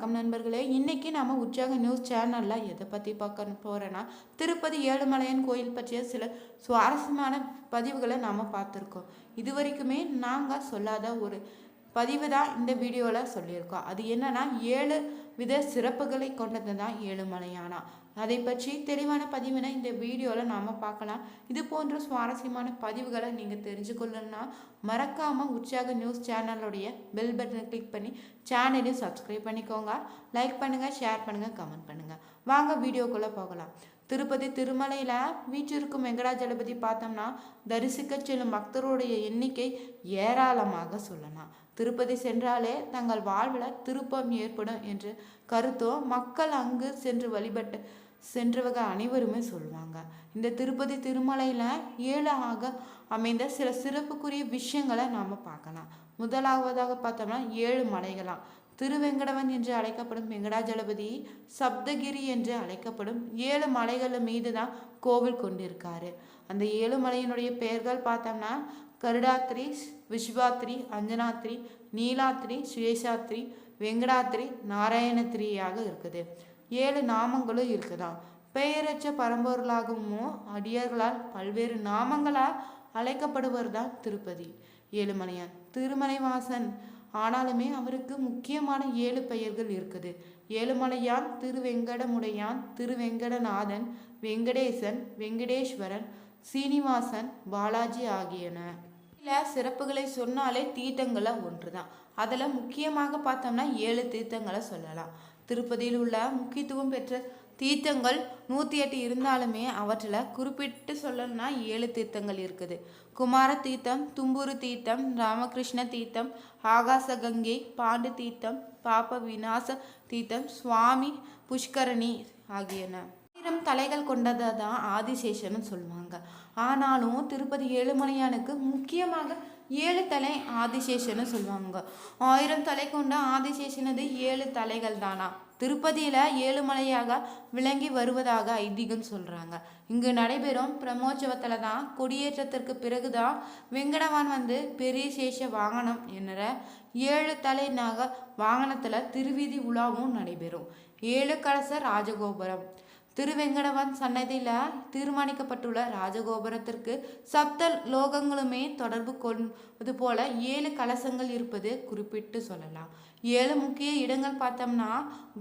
வணக்கம் நண்பர்களே. இன்னைக்கு நம்ம உற்சாக நியூஸ் சேனலில் எதை பற்றி பார்க்க போகிறேன்னா திருப்பதி ஏழுமலையான் கோயில் பற்றிய சில சுவாரஸ்யமான பதிவுகளை நாம் பார்த்துருக்கோம். இது வரைக்குமே நாங்கள் சொல்லாத ஒரு பதிவு தான் இந்த வீடியோவில் சொல்லியிருக்கோம் அது என்னன்னா ஏழு வித சிறப்புகளை கொண்டது தான் ஏழுமலையானா அதை பற்றி தெளிவான பதிவினை இந்த வீடியோவில் நாம் பார்க்கலாம். இது போன்ற சுவாரஸ்யமான பதிவுகளை நீங்கள் தெரிஞ்சுக்கொள்ளணும்னா மறக்காமல் உற்சாக நியூஸ் சேனலுடைய பெல் பட்டனை கிளிக் பண்ணி சேனலையும் சப்ஸ்கிரைப் பண்ணிக்கோங்க. லைக் பண்ணுங்கள் ஷேர் பண்ணுங்கள் கமெண்ட் பண்ணுங்கள் வாங்க வீடியோக்குள்ளே போகலாம். திருப்பதி திருமலையில் வீற்றிருக்கும் வெங்கடாஜலபதி பார்த்தோம்னா தரிசிக்க செல்லும் பக்தருடைய எண்ணிக்கை ஏராளமாக சொல்லலாம். திருப்பதி சென்றாலே தங்கள் வாழ்வில் திருப்பம் ஏற்படும் என்று கருத்தோ மக்கள் அங்கு சென்று வழிபட்டு சென்றவங்க அனைவருமே சொல்லுவாங்க இந்த திருப்பதி திருமலையில் ஏழு ஆக அமைந்த சில சிறப்புக்குரிய விஷயங்களை நாம் பார்க்கலாம். முதலாவதாக பார்த்தோம்னா ஏழு மலைகளாம். திருவெங்கடவன் என்று அழைக்கப்படும் வெங்கடாஜலபதி சப்தகிரி என்று அழைக்கப்படும் ஏழு மலைகள் மீது தான் கோவில் கொண்டிருக்காரு. அந்த ஏழு மலையினுடைய பெயர்கள் பார்த்தோம்னா கருடாத்திரி விஸ்வாத்திரி அஞ்சனாத்திரி நீலாத்திரி சுயேஷாத்திரி வெங்கடாத்திரி நாராயணத்திரியாக இருக்குது. ஏழு நாமங்களும் இருக்குதான் பெயரற்ற பரம்பொருளாகவும் அடியார்களால் பல்வேறு நாமங்களால் அழைக்கப்படுவர் தான் திருப்பதி. ஏழுமலையான் திருமலைவாசன் ஆனாலுமே அவருக்கு முக்கியமான ஏழு பெயர்கள் இருக்குது. ஏழுமலையான் திருவெங்கடமுடையான் திருவெங்கடநாதன் வெங்கடேசன் வெங்கடேஸ்வரன் சீனிவாசன் பாலாஜி ஆகியன. சில சிறப்புகளை சொன்னாலே தீர்த்தங்களை ஒன்று தான் அதில் முக்கியமாக பார்த்தோம்னா ஏழு தீர்த்தங்களை சொல்லலாம். திருப்பதியில் உள்ள முக்கியத்துவம் பெற்ற தீர்த்தங்கள் நூற்றி எட்டு இருந்தாலுமே அவற்றில் குறிப்பிட்டு சொல்லணும்னா ஏழு தீர்த்தங்கள் இருக்குது. குமார தீர்த்தம் தும்புரு தீர்த்தம் ராமகிருஷ்ண தீர்த்தம் ஆகாச கங்கை பாண்டு தீர்த்தம் பாப விநாச தீர்த்தம் சுவாமி புஷ்கரணி ஆகியன. ஆயிரம் தலைகள் கொண்டதை தான் ஆதிசேஷன்னு சொல்லுவாங்க. ஆனாலும் திருப்பதி ஏழுமலையானுக்கு முக்கியமாக ஏழு தலை ஆதிசேஷன்னு சொல்லுவாங்க. ஆயிரம் தலை கொண்ட ஆதிசேஷனது ஏழு தலைகள் தானா திருப்பதியில் ஏழுமலையாக விளங்கி வருவதாக ஐதீகம் சொல்கிறாங்க இங்கு நடைபெறும் பிரம்மோற்சவத்தில் தான் கொடியேற்றத்திற்கு பிறகுதான் வெங்கடவான் வந்து பெரிய சேஷ வாகனம் என்ற ஏழு தலை நக வாகனத்தில் திருவீதி உலாவும் நடைபெறும். ஏழு கலச ராஜகோபுரம். திருவெங்கடவன் சன்னதியில் தீர்மானிக்கப்பட்டுள்ள ராஜகோபுரத்திற்கு சப்த லோகங்களுமே தொடர்பு கொள்வது போல ஏழு கலசங்கள் இருப்பது குறிப்பிட்டு சொல்லலாம். ஏழு முக்கிய இடங்கள் பார்த்தோம்னா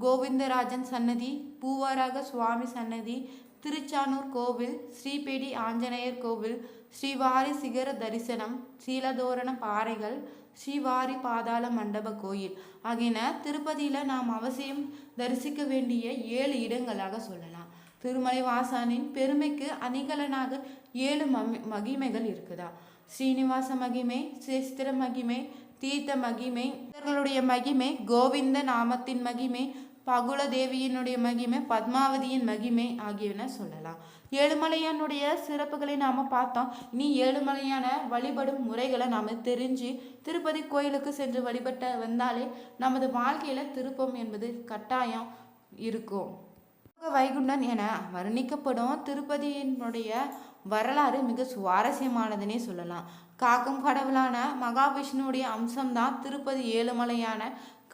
கோவிந்தராஜன் சன்னதி பூவாராக சுவாமி சன்னதி திருச்சானூர் கோவில் ஸ்ரீபேடி ஆஞ்சநேயர் கோவில் ஸ்ரீவாரி சிகர தரிசனம் சீலதோரண பாறைகள் ஸ்ரீவாரி பாதாள மண்டப கோயில் ஆகியன திருப்பதியில் நாம் அவசியம் தரிசிக்க வேண்டிய ஏழு இடங்களாக சொல்லலாம். திருமலை வாசானின் பெருமைக்கு அணிகலனாக ஏழு மகிமைகள் இருக்குதா? ஸ்ரீனிவாச மகிமை சேஸ்திர மகிமை தீர்த்த மகிமை இவர்களுடைய மகிமை கோவிந்த நாமத்தின் மகிமை பகுல தேவியினுடைய மகிமை பத்மாவதியின் மகிமை ஆகியன சொல்லலாம். ஏழுமலையானுடைய சிறப்புகளை நாம் பார்த்தோம். இனி ஏழுமலையான வழிபடும் முறைகளை நாம் தெரிஞ்சு திருப்பதி கோயிலுக்கு சென்று வழிபட்ட வந்தாலே நமது வாழ்க்கையில் திருப்பம் என்பது கட்டாயம் இருக்கும். வைகுண்டன் என வர்ணிக்கப்படும் திருப்பதியினுடைய வரலாறு மிக சுவாரஸ்யமானதுன்னே சொல்லலாம். காக்கும் கடவுளான மகாவிஷ்ணுவுடைய அம்சம்தான் திருப்பதி ஏழுமலையான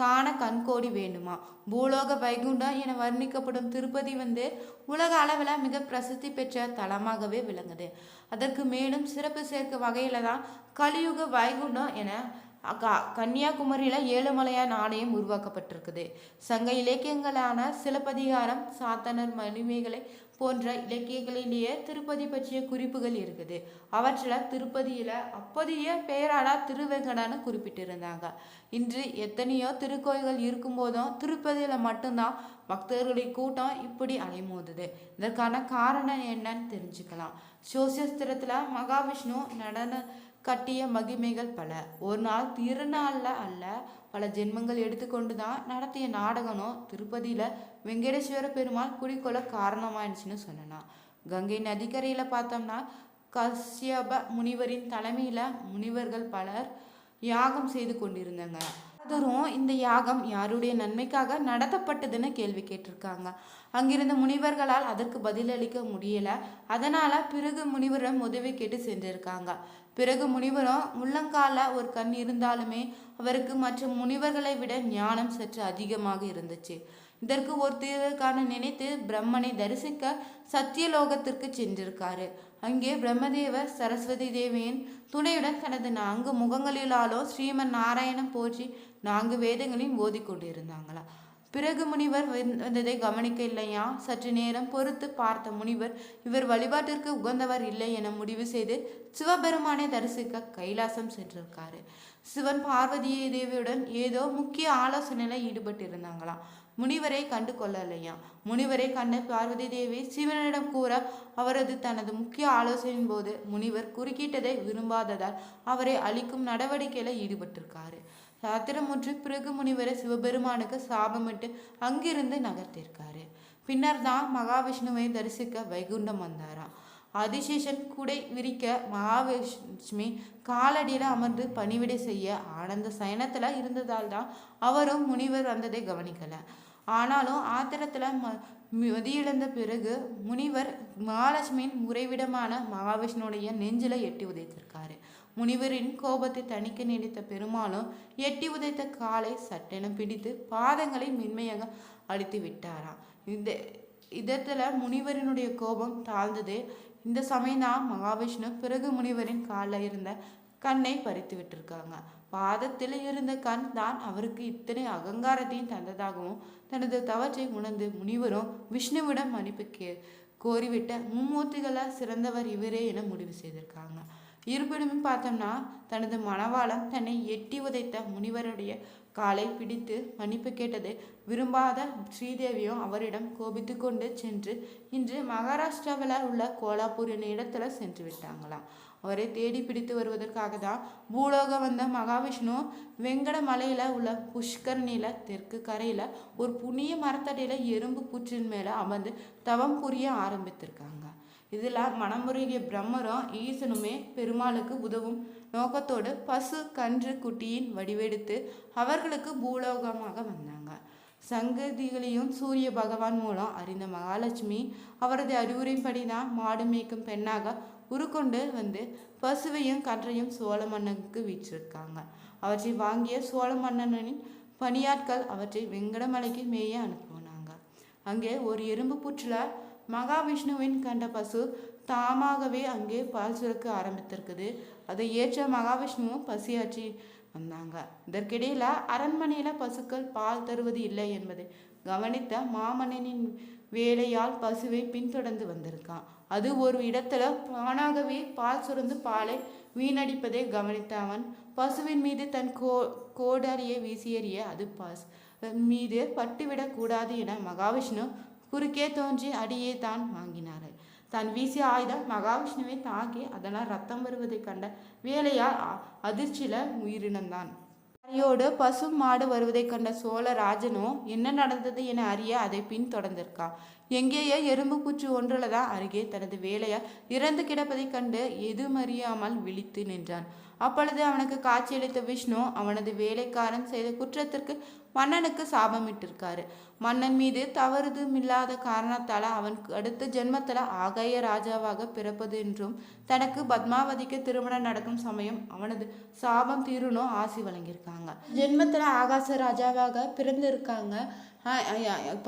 காண கண்கோடி வேண்டுமா? பூலோக வைகுண்டம் என வர்ணிக்கப்படும் திருப்பதி வந்து உலக அளவில் மிக பிரசித்தி பெற்ற தலமாகவே விளங்குது. அதற்கு மேலும் சிறப்பு சேர்க்க வகையில் தான் கலியுக வைகுண்டம் என கன்னியாகுமரியில் ஏழுமலையான் ஆலயம் உருவாக்கப்பட்டிருக்குது. சங்க இலக்கியங்களான சிலப்பதிகாரம் சாத்தனர் மணிமேகலை போன்ற இலக்கியங்களிலேயே திருப்பதி பற்றிய குறிப்புகள் இருக்குது. அவற்றில் திருப்பதியில் அப்போதைய பெயராடா திருவெங்கடான்னு குறிப்பிட்டிருந்தாங்க. இன்று எத்தனையோ திருக்கோயில்கள் இருக்கும்போதும் திருப்பதியில் மட்டும்தான் பக்தர்களுடைய கூட்டம் இப்படி அலைமோதுது. இதற்கான காரணம் என்னன்னு தெரிஞ்சுக்கலாம். சோசியஸ்திரத்தில் மகாவிஷ்ணு நடன கட்டிய மகிமைகள் பல. ஒரு நாள் திருநாளில் அல்ல பல ஜென்மங்கள் எடுத்துக்கொண்டு தான் நடத்திய நாடகனும் திருப்பதியில் வெங்கடேஸ்வர பெருமாள் குடிக்கொள்ள காரணமாயிடுச்சுன்னு சொல்லலாம். கங்கை நதிக்கரையில் பார்த்தோம்னா கஷ்யப முனிவரின் தலைமையில் முனிவர்கள் பலர் யாகம் செய்து கொண்டிருந்தாங்க. அதுவும் இந்த யாகம் யாருடைய நன்மைக்காக நடத்தப்பட்டதுன்னு கேள்வி கேட்டிருக்காங்க. அங்கிருந்த முனிவர்களால் அதற்கு பதிலளிக்க முடியல. அதனால பிறகு முனிவரிடம் உதவி கேட்டு சென்றிருக்காங்க. பிறகு முனிவரும் முள்ளங்கால ஒரு கண் இருந்தாலுமே அவருக்கு மற்ற முனிவர்களை விட ஞானம் சற்று அதிகமாக இருந்துச்சு. இதற்கு ஒரு தீர்வுக்கான நினைத்து பிரம்மனை தரிசிக்க சத்தியலோகத்திற்கு சென்றிருக்காரு. அங்கே பிரம்மதேவர் சரஸ்வதி தேவியின் துணையுடன் தனது நான்கு முகங்களிலாலோ ஸ்ரீமன் நாராயணம் போற்றி நான்கு வேதங்களையும் ஓதி கொண்டிருந்தாங்களா பிறகு முனிவர் வந்ததை கவனிக்க இல்லையா? சற்று நேரம் பொறுத்து பார்த்த முனிவர் இவர் வழிபாட்டிற்கு உகந்தவர் இல்லை என முடிவு செய்து சிவபெருமானை தரிசிக்க கைலாசம் சென்றிருக்காரு. சிவன் பார்வதி தேவியுடன் ஏதோ முக்கிய ஆலோசனையில ஈடுபட்டிருந்தாங்களாம். முனிவரை கண்டு கொள்ளலையா? முனிவரை கண்ட பார்வதி தேவி சிவனிடம் கூற அவரது தனது முக்கிய ஆலோசனையின் போது முனிவர் குறுக்கிட்டதை விரும்பாததால் அவரை அழிக்கும் நடவடிக்கையில ஈடுபட்டிருக்காரு. சாத்திரமுற்று பிறகு முனிவரை சிவபெருமானுக்கு சாபமிட்டு அங்கிருந்து நகர்த்திருக்காரு. பின்னர் தான் மகாவிஷ்ணுவை தரிசிக்க வைகுண்டம் வந்தாராம். அதிசேஷன் குடை விரிக்க மகாவிஷ்மி காலடியில் அமர்ந்து பணிவிடை செய்ய ஆனந்த சயனத்தில் இருந்ததால் தான் அவரும் முனிவர் வந்ததை கவனிக்கலை. ஆனாலும் ஆத்திரத்தில் ம மதியிழந்த பிறகு முனிவர் மகாலட்சுமியின் உறைவிடமான மகாவிஷ்ணுடைய நெஞ்சில எட்டி உதைத்திருக்காரு. முனிவரின் கோபத்தை தணிக்க நினைத்த பெருமாளும் எட்டி உதைத்த காலை சட்டென பிடித்து பாதங்களை மென்மையாக அடித்து விட்டாராம். இந்த இதத்துல முனிவரினுடைய கோபம் தாழ்ந்தது. இந்த சமயம்தான் மகாவிஷ்ணு பிறகு முனிவரின் காலில் இருந்த கண்ணை பறித்து விட்டிருக்காங்க. பாதத்தில் இருந்த கண் தான் அவருக்கு இத்தனை அகங்காரத்தையும் தந்ததாகவும் தனது தவற்றை உணர்ந்து முனிவரும் விஷ்ணுவிடம் மன்னிப்பு கே கோரிவிட்ட மும்மூர்த்திகள சிறந்தவர் இவரே என முடிவு செய்திருக்காங்க. இருப்பினும் பார்த்தோம்னா தனது மணவாளம் தன்னை எட்டி உதைத்த முனிவருடைய காலை பிடித்து மன்னிப்பு கேட்டது விரும்பாத ஸ்ரீதேவியும் அவரிடம் கோபித்து கொண்டு சென்று இன்று மகாராஷ்டிராவில் உள்ள கோலாப்பூர் என்ற இடத்துல சென்று விட்டாங்களாம். அவரை தேடி பிடித்து வருவதற்காக தான் பூலோகம் வந்த மகாவிஷ்ணு வெங்கட மலையில் உள்ள புஷ்கரணியில் தெற்கு கரையில் ஒரு புண்ணிய மரத்தடியில எறும்பு புற்றின் மேலே அமர்ந்து தவம் புரிய ஆரம்பித்திருக்காங்க. இதில் மனமுருகிய பிரம்மரும் ஈசனுமே பெருமாளுக்கு உதவும். நோக்கத்தோடு பசு கன்று குட்டியின் வடிவெடுத்து அவர்களுக்கு பூலோகமாக வந்தாங்க. சங்கதிகளையும் சூரிய பகவான் மூலம் அறிந்த மகாலட்சுமி அவரது அறிவுரைப்படி தான் மாடு மேய்க்கும் பெண்ணாக உருக்கொண்டு வந்து பசுவையும் கன்றையும் சோழ மன்னனுக்கு வீற்றிருக்காங்க. அவற்றை வாங்கிய சோழ மன்னனின் பணியாட்கள் அவற்றை வெங்கடமலைக்கு மேய அனுப்புனாங்க அங்கே ஒரு எறும்பு புற்றுல மகாவிஷ்ணுவின் கண்ட பசு தாமாகவே அங்கே பால் சுரக்க ஆரம்பித்திருக்குது. அதை ஏற்ற மகாவிஷ்ணுவும் பசியாற்றி வந்தாங்க. இதற்கிடையில் அரண்மனையில் பசுக்கள் பால் தருவது இல்லை என்பதை கவனித்த மாமன்னனின் வேலையால் பசுவை பின்தொடர்ந்து வந்திருக்கான். அது ஒரு இடத்துல தானாகவே பால் சுரந்து பாலை வீணடிப்பதை கவனித்த அவன் பசுவின் மீது தன் கோ கோடாரியை வீசியறிய அது பஸ் மீது பட்டுவிடக்கூடாது என மகாவிஷ்ணு குறுக்கே தோன்றி அடியே தான் வாங்கினார்கள். தான் வீசிய ஆயுதம் மகாவிஷ்ணுவை தாக்கி அதனால் ரத்தம் வருவதைக் கண்ட வேலையால் அ- அதிர்ச்சியில உயிரினந்தான் அரியோடு பசு மாடு வருவதைக் கண்ட சோழ ராஜனோ என்ன நடந்தது என அறிய அதை பின் தொடர்ந்திருக்கான் எங்கேயோ எறும்பு பூச்சி ஒன்றுல தான் அருகே தனது வேலையால் இறந்து கிடப்பதைக் கண்டு எதுமறியாமல் விழித்து நின்றான். அப்பொழுது அவனுக்கு காட்சியளித்த விஷ்ணு அவனது வேலைக்காரன் செய்த குற்றத்திற்கு மன்னனுக்கு சாபமிட்டிருக்காரு. மன்னன் மீது தவறுதும் இல்லாத காரணத்தால் அவன் அடுத்த ஜென்மத்தில் ஆகாய ராஜாவாக பிறப்பது என்றும் தனக்கு பத்மாவதிக்கு திருமணம் நடக்கும் சமயம் அவனது சாபம் தீரணும் ஆசி வழங்கியிருக்காங்க. ஜென்மத்தில் ஆகாச ராஜாவாக பிறந்திருக்காங்க.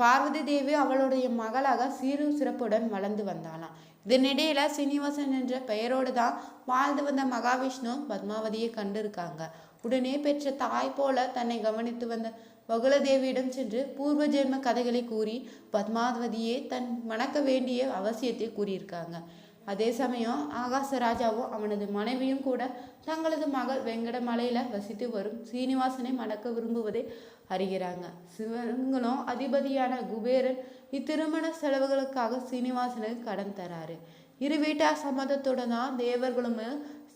பார்வதி தேவி அவளுடைய மகளாக சீரும் சிறப்புடன் வளர்ந்து வந்தாளாம். இதனிடையில சீனிவாசன் என்ற பெயரோடு தான் வாழ்ந்து வந்த மகாவிஷ்ணு பத்மாவதியை கண்டிருக்காங்க. உடனே பெற்ற தாய் போல தன்னை கவனித்து வந்த பகுலதேவியிடம் சென்று பூர்வ ஜென்ம கதைகளை கூறி பத்மாவதியே தன் மணக்க வேண்டிய அவசியத்தை கூறியிருக்காங்க. அதே சமயம் ஆகாச ராஜாவும் அவனது மனைவியும் கூட தங்களது மகள் வெங்கடமலையில் வசித்து வரும் சீனிவாசனை மணக்க விரும்புவதை அறிகிறாங்க. சிவங்களும் அதிபதியான குபேரன் இத்திருமண செலவுகளுக்காக சீனிவாசனுக்கு கடன் தராரு. இரு வீட்டார் சம்மதத்துடன் தான் தேவர்களும்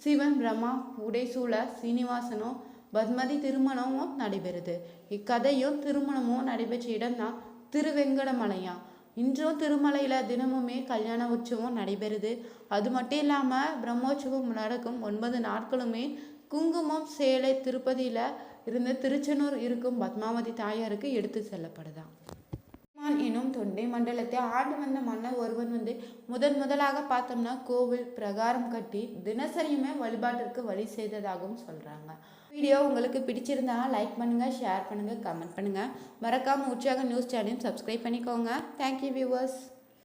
சிவன் பிரம்மா உடைசூழ சீனிவாசனும் பத்மதி திருமணமும் நடைபெறுது. இக்கதையும் திருமணமும் நடைபெற்ற இடம்தான் திருவெங்கடமலையா. இன்றும் திருமலையில் தினமுமே கல்யாண உற்சவம் நடைபெறுது. அது மட்டும் இல்லாமல் பிரம்மோற்சவம் நடக்கும் ஒன்பது நாட்களுமே குங்குமம் சேலை திருப்பதியில் இருந்து திருச்செந்தூர் இருக்கும் பத்மாவதி தாயாருக்கு எடுத்து செல்லப்படுதான். எனும் தொண்டை மண்டலத்தை ஆண்டு வந்த மன்னர் ஒருவன் வந்து முதன் முதலாக பார்த்தோம்னா கோவில் பிரகாரம் கட்டி தினசரியுமே வழிபாட்டிற்கு வழி செய்ததாகவும் சொல்கிறாங்க வீடியோ உங்களுக்கு பிடிச்சிருந்தா லைக் பண்ணுங்கள் ஷேர் பண்ணுங்கள் கமெண்ட் பண்ணுங்கள் மறக்காமல் உற்சாக நியூஸ் சேனலையும் சப்ஸ்கிரைப் பண்ணிக்கோங்க. Thank you viewers